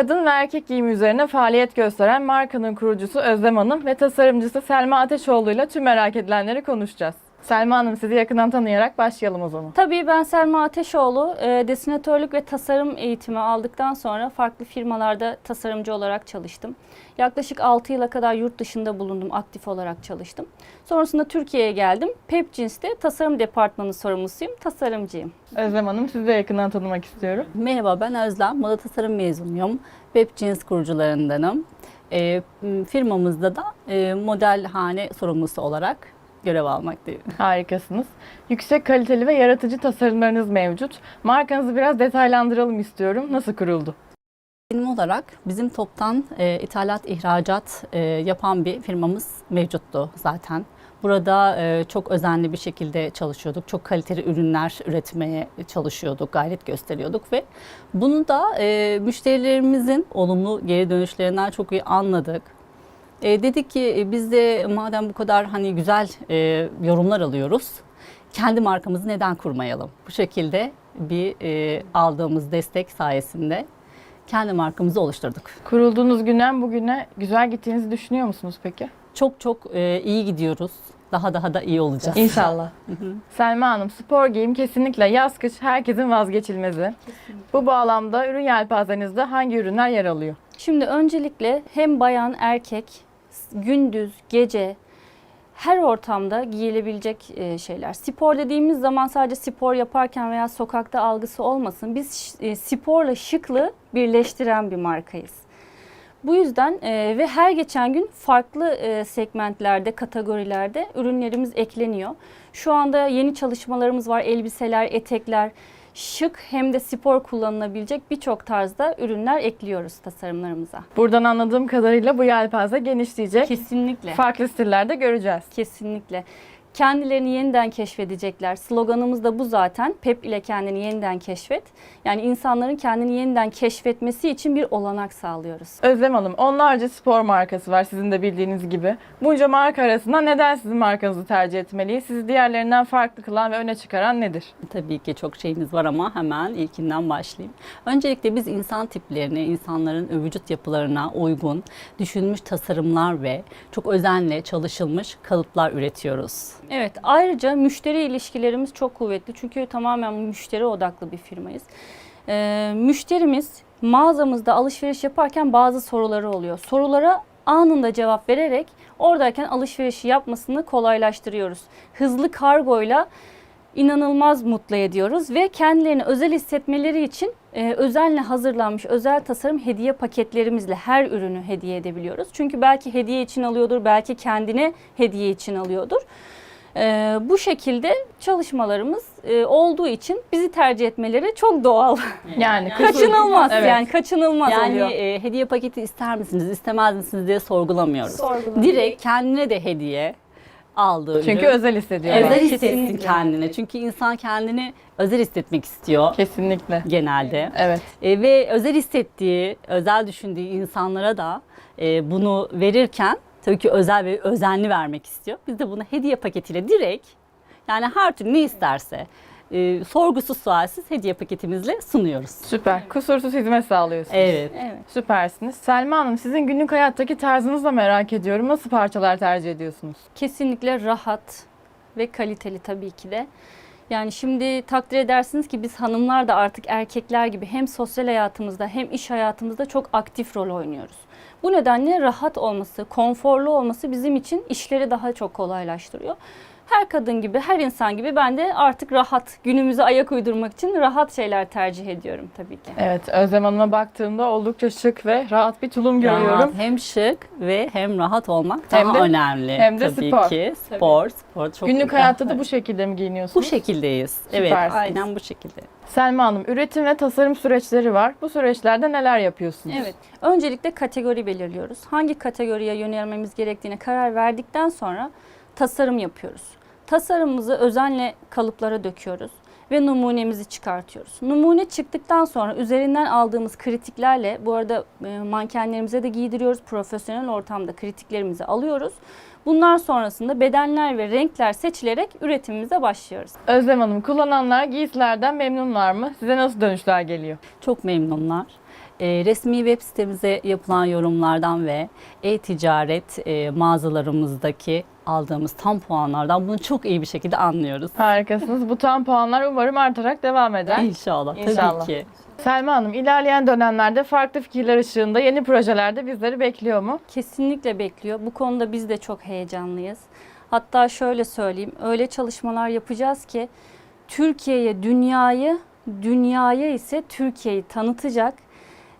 Kadın ve erkek giyimi üzerine faaliyet gösteren markanın kurucusu Özlem Hanım ve tasarımcısı Selma Ateşoğlu ile tüm merak edilenleri konuşacağız. Selma Hanım sizi yakından tanıyarak başlayalım o zaman. Tabii ben Selma Ateşoğlu, e, desinatörlük ve tasarım eğitimi aldıktan sonra farklı firmalarda tasarımcı olarak çalıştım. Yaklaşık 6 yıla kadar yurt dışında bulundum, aktif olarak çalıştım. Sonrasında Türkiye'ye geldim. Pep Jeans'te tasarım departmanı sorumlusuyum, tasarımcıyım. Özlem Hanım sizi de yakından tanımak istiyorum. Merhaba ben Özlem, moda tasarım mezunuyum. Jeans kurucularındanım. E, firmamızda da e, modelhane sorumlusu olarak görev almaktayım. Harikasınız. Yüksek kaliteli ve yaratıcı tasarımlarınız mevcut. Markanızı biraz detaylandıralım istiyorum. Nasıl kuruldu? Benim olarak bizim toptan e, ithalat, ihracat e, yapan bir firmamız mevcuttu zaten. Burada e, çok özenli bir şekilde çalışıyorduk. Çok kaliteli ürünler üretmeye çalışıyorduk, gayret gösteriyorduk ve bunu da e, müşterilerimizin olumlu geri dönüşlerinden çok iyi anladık. E, dedik ki e, biz de madem bu kadar hani güzel e, yorumlar alıyoruz, kendi markamızı neden kurmayalım? Bu şekilde bir e, aldığımız destek sayesinde kendi markamızı oluşturduk. Kurulduğunuz günden bugüne güzel gittiğinizi düşünüyor musunuz peki? Çok çok e, iyi gidiyoruz. Daha daha da iyi olacağız. İnşallah. Selma Hanım, spor giyim kesinlikle yaz kış herkesin vazgeçilmezi. Bu bağlamda ürün yelpazenizde hangi ürünler yer alıyor? Şimdi öncelikle hem bayan, erkek, gündüz, gece her ortamda giyilebilecek e, şeyler. Spor dediğimiz zaman sadece spor yaparken veya sokakta algısı olmasın. Biz e, sporla şıklığı birleştiren bir markayız. Bu yüzden e, ve her geçen gün farklı segmentlerde, kategorilerde ürünlerimiz ekleniyor. Şu anda yeni çalışmalarımız var. Elbiseler, etekler, şık hem de spor kullanılabilecek birçok tarzda ürünler ekliyoruz tasarımlarımıza. Buradan anladığım kadarıyla bu yelpaze genişleyecek. Kesinlikle. Farklı stillerde göreceğiz. Kesinlikle. Kendilerini yeniden keşfedecekler. Sloganımız da bu zaten. PEP ile kendini yeniden keşfet. Yani insanların kendini yeniden keşfetmesi için bir olanak sağlıyoruz. Özlem Hanım, onlarca spor markası var sizin de bildiğiniz gibi. Bunca marka arasında neden sizin markanızı tercih etmeliyiz? Sizi diğerlerinden farklı kılan ve öne çıkaran nedir? Tabii ki çok şeyiniz var ama hemen ilkinden başlayayım. Öncelikle biz insan tiplerine, insanların vücut yapılarına uygun düşünmüş tasarımlar ve çok özenle çalışılmış kalıplar üretiyoruz. Evet, ayrıca müşteri ilişkilerimiz çok kuvvetli. Çünkü tamamen müşteri odaklı bir firmayız. Ee, müşterimiz mağazamızda alışveriş yaparken bazı soruları oluyor. Sorulara anında cevap vererek oradayken alışverişi yapmasını kolaylaştırıyoruz. Hızlı kargoyla inanılmaz mutlu ediyoruz ve kendilerini özel hissetmeleri için e, özenle hazırlanmış özel tasarım hediye paketlerimizle her ürünü hediye edebiliyoruz. Çünkü belki hediye için alıyordur, belki kendine hediye için alıyordur. E, bu şekilde çalışmalarımız e, olduğu için bizi tercih etmeleri çok doğal. Yani kaçınılmaz Evet. yani kaçınılmaz Yani oluyor. e, hediye paketi ister misiniz, istemez misiniz diye sorgulamıyoruz. Sorgulamıyoruz. Direkt kendine de hediye aldığı Çünkü ürün. özel hissediyor. özel hissetsin Kesinlikle. kendine. Çünkü insan kendini özel hissetmek istiyor Kesinlikle. genelde. Evet. E, ve özel hissettiği, özel düşündüğü insanlara da e, bunu verirken tabii ki özel ve özenli vermek istiyor. Biz de bunu hediye paketiyle direkt yani her türlü ne isterse e, sorgusuz sualsiz hediye paketimizle sunuyoruz. Süper. Kusursuz hizmet sağlıyorsunuz. Evet. Evet. Süpersiniz. Selma Hanım sizin günlük hayattaki tarzınızı da merak ediyorum. Nasıl parçalar tercih ediyorsunuz? Kesinlikle rahat ve kaliteli tabii ki de. Yani şimdi takdir edersiniz ki biz hanımlar da artık erkekler gibi hem sosyal hayatımızda hem iş hayatımızda çok aktif rol oynuyoruz. Bu nedenle rahat olması, konforlu olması bizim için işleri daha çok kolaylaştırıyor. Her kadın gibi, her insan gibi ben de artık rahat, günümüze ayak uydurmak için rahat şeyler tercih ediyorum tabii ki. Evet, Özlem Hanım'a baktığımda oldukça şık ve rahat bir tulum görüyorum. Rahat, hem şık ve hem rahat olmak Hem daha de- önemli. hem de tabii spor. ki. Spor, spor çok Günlük güzel. hayatta da bu şekilde mi giyiniyorsunuz? bu şekildeyiz. Evet, aynen bu şekilde. Selma Hanım, üretim ve tasarım süreçleri var. Bu süreçlerde neler yapıyorsunuz? Evet. Öncelikle kategori belirliyoruz. Hangi kategoriye yönelmemiz gerektiğine karar verdikten sonra tasarım yapıyoruz. Tasarımımızı özenle kalıplara döküyoruz ve numunemizi çıkartıyoruz. Numune çıktıktan sonra üzerinden aldığımız kritiklerle bu arada e, mankenlerimize de giydiriyoruz. Profesyonel ortamda kritiklerimizi alıyoruz. Bunlar sonrasında bedenler ve renkler seçilerek üretimimize başlıyoruz. Özlem Hanım, kullananlar giysilerden memnunlar mı? Size nasıl dönüşler geliyor? Çok memnunlar. Ee, resmi web sitemize yapılan yorumlardan ve e-ticaret e, mağazalarımızdaki aldığımız tam puanlardan bunu çok iyi bir şekilde anlıyoruz. Harikasınız. Bu tam puanlar umarım artarak devam eder. İnşallah, İnşallah. tabii ki. Selma Hanım, ilerleyen dönemlerde farklı fikirler ışığında yeni projelerde bizleri bekliyor mu? Kesinlikle bekliyor. Bu konuda biz de çok heyecanlıyız. Hatta şöyle söyleyeyim, öyle çalışmalar yapacağız ki Türkiye'ye dünyayı, dünyaya ise Türkiye'yi tanıtacak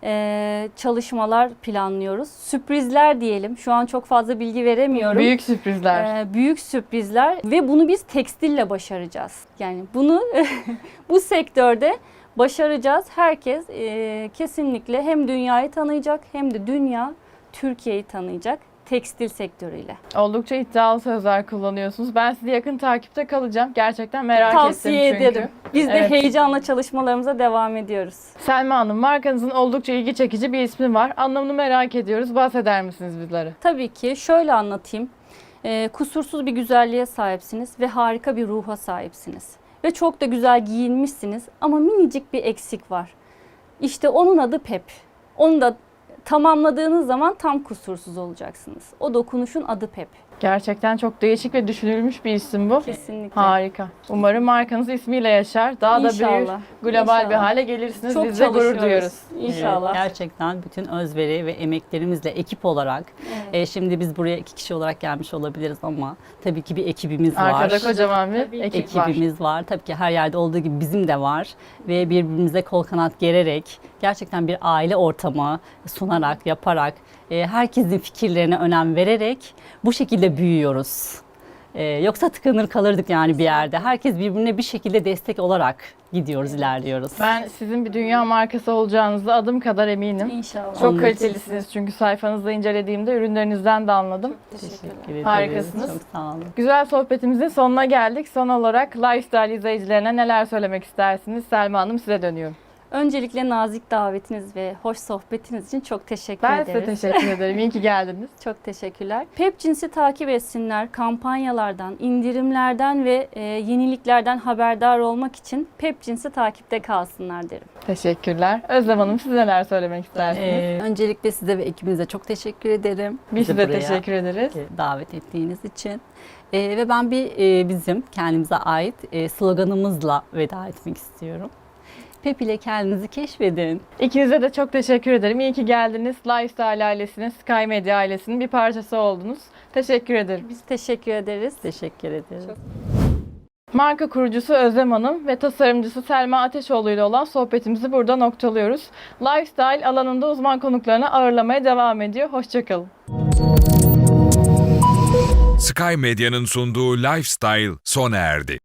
eee, çalışmalar planlıyoruz. Sürprizler diyelim. Şu an çok fazla bilgi veremiyorum. Büyük sürprizler. Ee, büyük sürprizler ve bunu biz tekstille başaracağız. Yani bunu bu sektörde başaracağız. Herkes e, kesinlikle hem dünyayı tanıyacak hem de dünya Türkiye'yi tanıyacak tekstil sektörüyle. Oldukça iddialı sözler kullanıyorsunuz. Ben sizi yakın takipte kalacağım. Gerçekten merak Tavsiye ettim çünkü. ederim. Biz de Evet. heyecanla çalışmalarımıza devam ediyoruz. Selma Hanım, markanızın oldukça ilgi çekici bir ismi var. Anlamını merak ediyoruz. Bahseder misiniz bizlere? Tabii ki şöyle anlatayım. Ee, kusursuz bir güzelliğe sahipsiniz ve harika bir ruha sahipsiniz. Ve çok da güzel giyinmişsiniz ama minicik bir eksik var. İşte onun adı Pep. Onu da tamamladığınız zaman tam kusursuz olacaksınız. O dokunuşun adı Pep. Gerçekten çok değişik ve düşünülmüş bir isim bu. Kesinlikle. Harika. Umarım markanız ismiyle yaşar. Daha da büyür, İnşallah. global bir İnşallah. hale gelirsiniz. Çok Biz de gurur duyuyoruz. İnşallah. Evet, gerçekten bütün özveri ve emeklerimizle ekip olarak e, şimdi biz buraya iki kişi olarak gelmiş olabiliriz ama tabii ki bir ekibimiz var. Arkada kocaman bir Tabii. ekip var. ekibimiz var. Tabii ki her yerde olduğu gibi bizim de var ve birbirimize kol kanat gererek gerçekten bir aile ortamı sunarak, yaparak, e, herkesin fikirlerine önem vererek bu şekilde büyüyoruz. E, yoksa tıkanır kalırdık yani bir yerde. Herkes birbirine bir şekilde destek olarak gidiyoruz, ilerliyoruz. Ben sizin bir dünya markası olacağınıza adım kadar eminim. İnşallah. Çok Onun kalitelisiniz çünkü sayfanızda incelediğimde ürünlerinizden de anladım. Teşekkür ederiz. Harikasınız. Çok sağ olun. Güzel sohbetimizin sonuna geldik. Son olarak Lifestyle izleyicilerine neler söylemek istersiniz? Selma Hanım size dönüyorum. Öncelikle nazik davetiniz ve hoş sohbetiniz için çok teşekkür Ben ederiz. size teşekkür ederim. İyi ki geldiniz. Çok teşekkürler. Pep cinsi takip etsinler. Kampanyalardan, indirimlerden ve e, yeniliklerden haberdar olmak için Pep cinsi takipte kalsınlar derim. Teşekkürler. Özlem Hanım siz neler söylemek istersiniz? Ee, öncelikle size ve ekibinize çok teşekkür ederim. Biz size teşekkür ederiz. e, davet ettiğiniz için. E, ve ben bir e, bizim kendimize ait e, sloganımızla veda etmek istiyorum. Pep ile kendinizi keşfedin. İkinize de çok teşekkür ederim. İyi ki geldiniz. Lifestyle ailesinin, Sky Media ailesinin bir parçası oldunuz. Teşekkür ederim. Biz teşekkür ederiz. Teşekkür ederim. Çok- Marka kurucusu Özlem Hanım ve tasarımcısı Selma Ateşoğlu ile olan sohbetimizi burada noktalıyoruz. Lifestyle alanında uzman konuklarını ağırlamaya devam ediyor. Hoşçakalın. Sky Medya'nın sunduğu Lifestyle sona erdi.